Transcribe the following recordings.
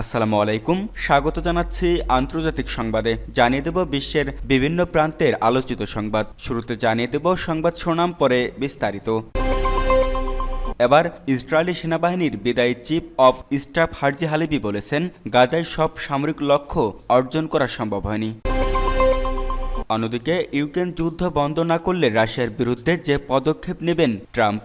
আসসালামু আলাইকুম। স্বাগত জানাচ্ছি আন্তর্জাতিক সংবাদে। জানিয়ে দেব বিশ্বের বিভিন্ন প্রান্তের আলোচিত সংবাদ। শুরুতে জানিয়ে দেব সংবাদ শোনাম পরে বিস্তারিত। এবার ইসরায়েলি সেনাবাহিনীর বিদায়ী chief of staff Herzi Halevi বলেছেন, গাজায় সব সামরিক লক্ষ্য অর্জন করা সম্ভব হয়নি। অন্যদিকে, ইউক্রেন যুদ্ধ বন্ধ না করলে রাশিয়ার বিরুদ্ধে যে পদক্ষেপ নেবেন ট্রাম্প।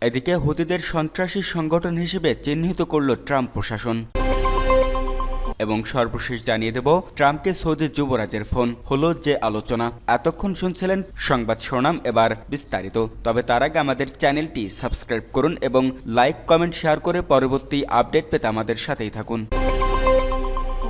এদিকে হুতিদের সন্ত্রাসী সংগঠন হিসেবে চিহ্নিত করল ট্রাম্প প্রশাসন। এবং সর্বশেষ জানিয়ে দেব, ট্রাম্পকে সৌদি যুবরাজের ফোন। হলো যে আলোচনা। এতক্ষণ শুনছিলেন সংবাদ শোনাম এবার বিস্তারিত। তবে তার আগে আমাদের চ্যানেলটি সাবস্ক্রাইব করুন এবং লাইক, কমেন্ট, শেয়ার করে পরবর্তী আপডেট পেতে আমাদের সাথেই থাকুন।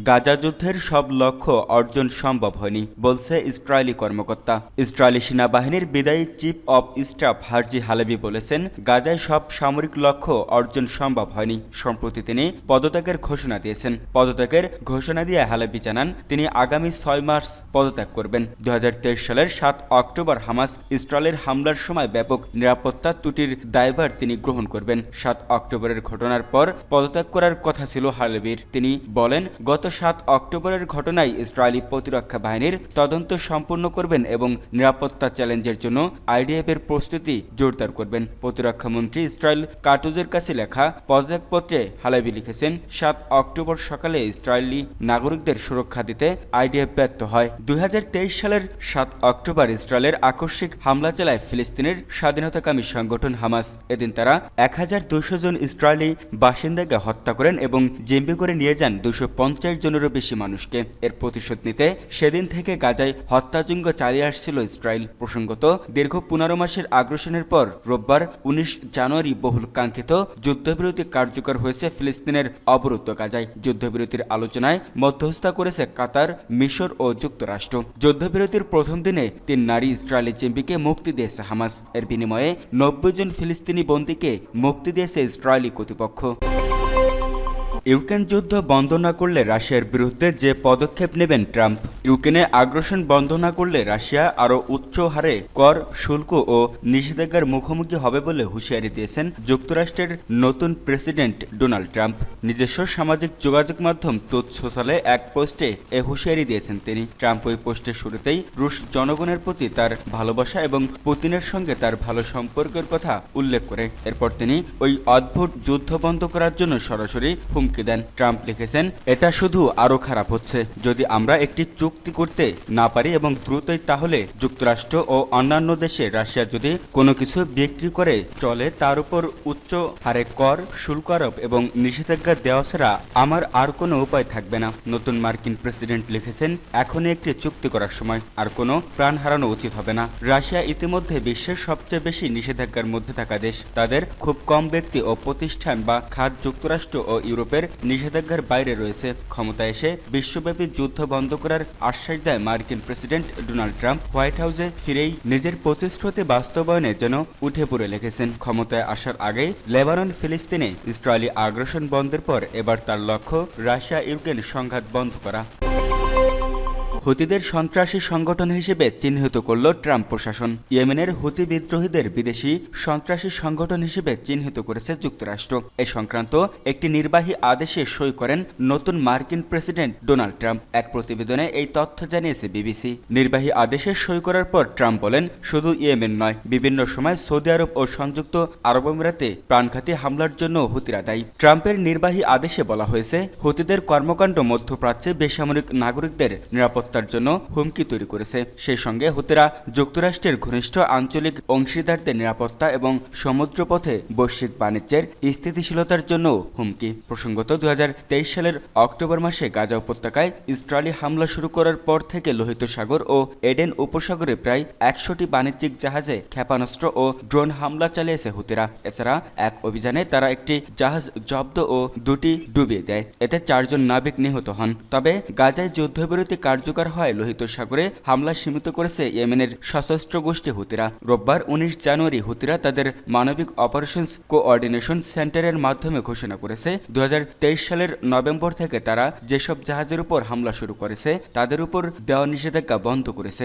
গাজা যুদ্ধের সব লক্ষ্য অর্জন সম্ভব হয়নি, বলছে ইসরায়েলি কর্মকর্তা। ইসরায়েলি সেনাবাহিনীর বিদায়ী chief of staff Herzi Halevi বলেছেন, গাজায় সব সামরিক লক্ষ্য অর্জন সম্ভব হয়নি। সম্প্রতি তিনি পদত্যাগের ঘোষণা দিয়েছেন। পদত্যাগের ঘোষণা দিয়ে হালেবি জানান, তিনি আগামী ছয় মার্চ পদত্যাগ করবেন। দু হাজার তেইশ সালের সাত অক্টোবর হামাস ইসরায়েলের হামলার সময় ব্যাপক নিরাপত্তা ত্রুটির দায়ভার তিনি গ্রহণ করবেন। সাত অক্টোবরের ঘটনার পর পদত্যাগ করার কথা ছিল হালেবির। তিনি বলেন, গত সাত অক্টোবরের ঘটনায় ইসরায়েলি প্রতিরক্ষা বাহিনীর তদন্ত সম্পূর্ণ করবেন এবং নিরাপত্তা চ্যালেঞ্জের জন্য আইডিএফ এর প্রস্তুতি জোরদার করবেন। প্রতিরক্ষা মন্ত্রী ইসরায়েল কাটুজের কাছে লেখা পদত্যাগপত্রে হালাবি লিখেছেন, সাত অক্টোবর সকালে ইসরায়েলি নাগরিকদের সুরক্ষা দিতে আইডিএফ ব্যর্থ হয়। দুই হাজার তেইশ সালের সাত অক্টোবর ইসরায়েলের আকস্মিক হামলা চালায় ফিলিস্তিনের স্বাধীনতাকামী সংগঠন হামাস। এদিন তারা এক জন ইসরায়েলি বাসিন্দাকে হত্যা করেন এবং জিম্বি করে নিয়ে যান দুশো জনেরও বেশি মানুষকে এর প্রতিশোধ নিতে সেদিন থেকে গাজায় হত্যাযজ্ঞ চালিয়ে আসছিল ইসরায়েল। প্রসঙ্গত, দীর্ঘ পনেরো মাসের আগ্রাসনের পর রোববার উনিশ জানুয়ারি বহুল কাঙ্ক্ষিত যুদ্ধবিরতি কার্যকর হয়েছে ফিলিস্তিনের অবরুদ্ধ গাজায়। যুদ্ধবিরতির আলোচনায় মধ্যস্থতা করেছে কাতার, মিশর ও যুক্তরাষ্ট্র। যুদ্ধবিরতির প্রথম দিনে তিন নারী ইসরায়েলি চিম্বিকে মুক্তি দিয়েছে হামাস। এর বিনিময়ে নব্বই জন ফিলিস্তিনি বন্দীকে মুক্তি দিয়েছে ইসরায়েলি কর্তৃপক্ষ। ইউক্রেন যুদ্ধ বন্ধ না করলে রাশিয়ার বিরুদ্ধে যে পদক্ষেপ নেবেন ট্রাম্প, ইউক্রেনে আগ্রাসন বন্ধ না করলে রাশিয়া আরও উচ্চ হারে কর, শুল্ক ও নিষেধাজ্ঞার মুখোমুখি হবে বলে হুঁশিয়ারি দিয়েছেন যুক্তরাষ্ট্রের নতুন প্রেসিডেন্ট ডোনাল্ড ট্রাম্প। নিজস্ব সামাজিক যোগাযোগ মাধ্যম তথ্য সোশ্যালে এক পোস্টে এ হুঁশিয়ারি দিয়েছেন তিনি। ট্রাম্প ওই পোস্টের শুরুতেই রুশ জনগণের প্রতি তার ভালোবাসা এবং পুতিনের সঙ্গে তার ভালো সম্পর্কের কথা উল্লেখ করে। এরপর তিনি ওই অদ্ভুত যুদ্ধ বন্ধ করার জন্য সরাসরি হুমকি দেন ট্রাম্প লিখেছেন, এটা শুধু আরও খারাপ হচ্ছে। যদি আমরা একটি চুক্তি করতে না পারি এবং দ্রুতই তাহলে যুক্তরাষ্ট্র ও অন্যান্য দেশে রাশিয়া যদি কোনো কিছু বিক্রি করে চলে, তার উপর উচ্চ হারে কর, শুল্ক আরোপ এবং নিষেধাজ্ঞা দেওয়া ছাড়া আমার আর কোনো উপায় থাকবে না। নতুন মার্কিন প্রেসিডেন্ট লিখেছেন, এখনই একটি চুক্তি করার সময়। আর কোনো প্রাণ হারানো উচিত হবে না। রাশিয়া ইতিমধ্যে বিশ্বের সবচেয়ে বেশি নিষেধাজ্ঞার মধ্যে থাকা দেশ। তাদের খুব কম ব্যক্তি ও প্রতিষ্ঠান বা খাত যুক্তরাষ্ট্র ও ইউরোপের নিষেধাজ্ঞার বাইরে রয়েছে। ক্ষমতা এসে বিশ্বব্যাপী যুদ্ধ বন্ধ করার আশ্বাস দেয় মার্কিন প্রেসিডেন্ট ডোনাল্ড ট্রাম্প। হোয়াইট হাউসে ফিরেই নিজের প্রতিশ্রুতি বাস্তবায়নে যেন উঠে পড়ে লিখেছেন। ক্ষমতায় আসার আগেই লেবানন, ফিলিস্তিনে ইসরায়েলি আগ্রাসন বন্ধের পর এবার তার লক্ষ্য রাশিয়া ইউক্রেন সংঘাত বন্ধ করা। হুতিদের সন্ত্রাসী সংগঠন হিসেবে চিহ্নিত করল ট্রাম্প প্রশাসন। ইয়েমেনের হুতি বিদ্রোহীদের বিদেশি সন্ত্রাসী সংগঠন হিসেবে চিহ্নিত করেছে যুক্তরাষ্ট্র। এ সংক্রান্ত একটি নির্বাহী আদেশে সই করেন নতুন মার্কিন প্রেসিডেন্ট ডোনাল্ড ট্রাম্প। এক প্রতিবেদনে এই তথ্য জানিয়েছে বিবিসি। নির্বাহী আদেশে সই করার পর ট্রাম্প বলেন, শুধু ইয়েমেন নয়, বিভিন্ন সময় সৌদি আরব ও সংযুক্ত আরব আমিরাতে প্রাণঘাতী হামলার জন্য হুতিরা দায়ী। ট্রাম্পের নির্বাহী আদেশে বলা হয়েছে, হুতিদের কর্মকাণ্ড মধ্যপ্রাচ্যে বেসামরিক নাগরিকদের নিরাপত্তা নিরাপত্তার জন্য হুমকি তৈরি করেছে। সেই সঙ্গে হুতেরা যুক্তরাষ্ট্রের ঘনিষ্ঠ আঞ্চলিক অংশীদারদের নিরাপত্তা এবং সমুদ্রপথে বৈশ্বিক বাণিজ্যের স্থিতিশীলতার জন্য হুমকি। প্রসঙ্গত দু সালের অক্টোবর মাসে গাজা উপত্যকায় ইসরায়েলি হামলা শুরু করার পর থেকে লোহিত সাগর ও এডেন উপসাগরে প্রায় একশোটি বাণিজ্যিক জাহাজে ক্ষেপণাস্ত্র ও ড্রোন হামলা চালিয়েছে হুতেরা। এছাড়া, এক অভিযানে তারা একটি জাহাজ জব্দ ও দুটি ডুবিয়ে দেয়। এতে চারজন নাবিক নিহত হন। তবে গাজায় যুদ্ধবিরতি কার্যকর কার্যকর হয় লোহিত সাগরে হামলা সীমিত করেছে ইয়েমেনের সশস্ত্র গোষ্ঠী হুতিরা। রোববার উনিশ জানুয়ারি হুতিরা তাদের মানবিক অপারেশনস কোঅর্ডিনেশন সেন্টারের মাধ্যমে ঘোষণা করেছে। দু হাজার তেইশ সালের নভেম্বর থেকে তারা যেসব জাহাজের উপর হামলা শুরু করেছে, তাদের উপর দেওয়া নিষেধাজ্ঞা বন্ধ করেছে।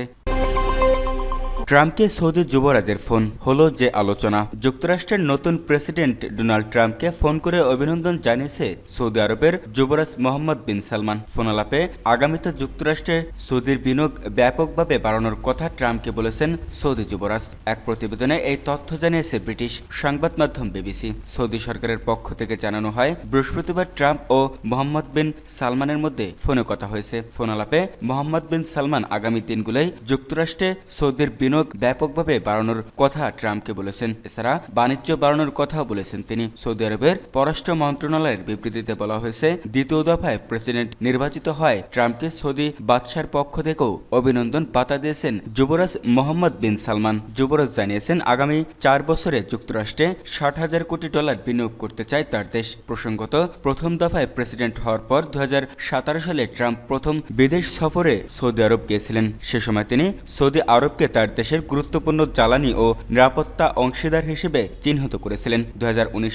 ট্রাম্পকে সৌদি যুবরাজের ফোন হলো যে আলোচনা। যুক্তরাষ্ট্রের নতুন প্রেসিডেন্ট ডোনাল্ড ট্রাম্পকে ফোন করে অভিনন্দন জানিয়েছে সৌদি আরবের যুবরাজ মোহাম্মদ বিন সালমান। ফোনালাপে, আগামীতে যুক্তরাষ্ট্রে সৌদির বিনিয়োগ ব্যাপকভাবে বাড়ানোর কথা ট্রাম্পকে বলেছেন সৌদি যুবরাজ। এক প্রতিবেদনে এই তথ্য জানিয়েছে ব্রিটিশ সংবাদ মাধ্যম বিবিসি। সৌদি সরকারের পক্ষ থেকে জানানো হয়, বৃহস্পতিবার ট্রাম্প ও মোহাম্মদ বিন সালমানের মধ্যে ফোনে কথা হয়েছে। ফোনালাপে, মোহাম্মদ বিন সালমান আগামী দিনগুলোয় যুক্তরাষ্ট্রে সৌদির বিনিয়োগ ব্যাপকভাবে বাড়ানোর কথা ট্রাম্পকে বলেছেন। এছাড়া বাণিজ্য বাড়ানোর কথাও বলেছেন তিনি। সৌদি আরবের পররাষ্ট্র মন্ত্রণালয়ের বিবৃতিতে বলা হয়েছে, দ্বিতীয় দফায় প্রেসিডেন্ট নির্বাচিত হয় ট্রাম্পকে সৌদি বাদশার পক্ষ থেকেও অভিনন্দন পাতা দিয়েছেন যুবরাজ মোহাম্মদ বিন সালমান। যুবরাজ জানিয়েছেন, আগামী চার বছরে যুক্তরাষ্ট্রে ষাট হাজার কোটি ডলার বিনিয়োগ করতে চায় তার দেশ। প্রসঙ্গত, প্রথম দফায় প্রেসিডেন্ট হওয়ার পর দুহাজার সতেরো সালে ট্রাম্প প্রথম বিদেশ সফরে সৌদি আরব গিয়েছিলেন। সে সময় তিনি সৌদি আরবকে তার দেশের গুরুত্বপূর্ণ জ্বালানি ও নিরাপত্তা অংশীদার হিসেবে চিহ্নিত করেছিলেন। দু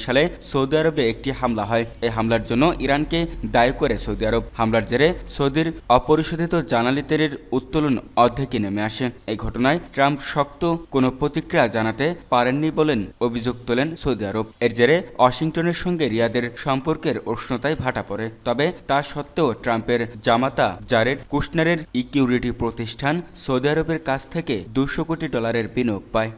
সালে সৌদি আরবে একটি হামলা হয়। এই হামলার জন্য ইরানকে দায়ী করে সৌদি আরব। হামলার জেরে সৌদির অপরিশোধিত জ্বালানি তেলের উত্তোলন অর্ধেকে নেমে আসে। এই ঘটনায় ট্রাম্প শক্ত কোনো প্রতিক্রিয়া জানাতে পারেননি বলেন অভিযোগ তোলেন সৌদি আরব। এর জেরে ওয়াশিংটনের সঙ্গে রিয়াদের সম্পর্কের উষ্ণতায় ভাটা পড়ে। তবে তা সত্ত্বেও ট্রাম্পের জামাতা জারেড কুশনারের ইকিউরিটি প্রতিষ্ঠান সৌদি আরবের কাছ থেকে দুশো কোটি ডলারের বিনিয়োগ পায়।